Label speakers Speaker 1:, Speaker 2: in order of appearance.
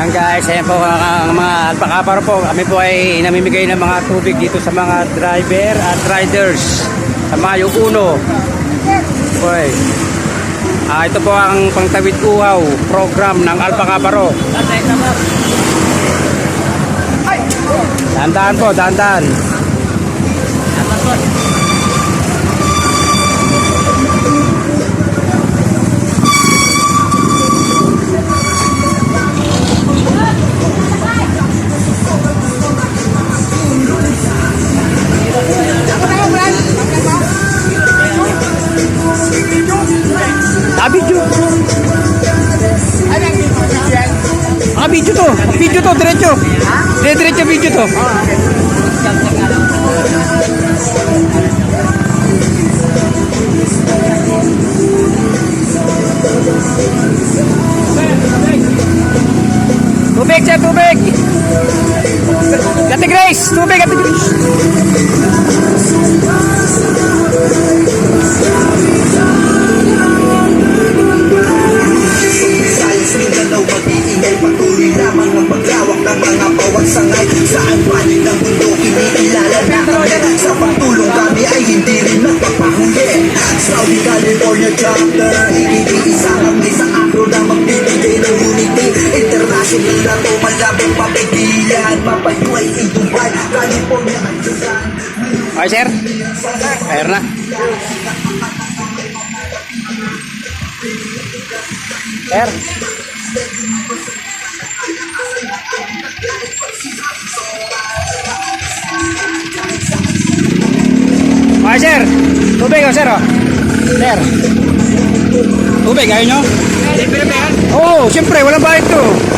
Speaker 1: Yan guys, ayan po ang mga alpakaparo po. Kami po ay namimigay ng mga tubig dito sa mga driver at riders sa Mayo 1. Boy. Ah, ito po ang pangtawid uhaw program ng alpakaparo. Dandan po, dandan. Video. Ah, video to. Video to, diretso. Dire diretso video to. Tubig siya, tubig. Gati Grace, tubig, Gati Grace.
Speaker 2: Ng mga bawat sangay Saan panig ng mundo kiniilala na kami Sa pagtulong kami ay hindi rin nagpapahuli Saudi California chapter Ikikiisa kami sa akro na magbibigay ng unity International na to malabang papigilan Papayuay in Dubai California at Japan
Speaker 1: Okay, sir. Air na. Sir. Okay, sir. Tubig, oh, sir, oh. Sir. Tubig, ayaw nyo? Oo, oh, siyempre, walang bayad to.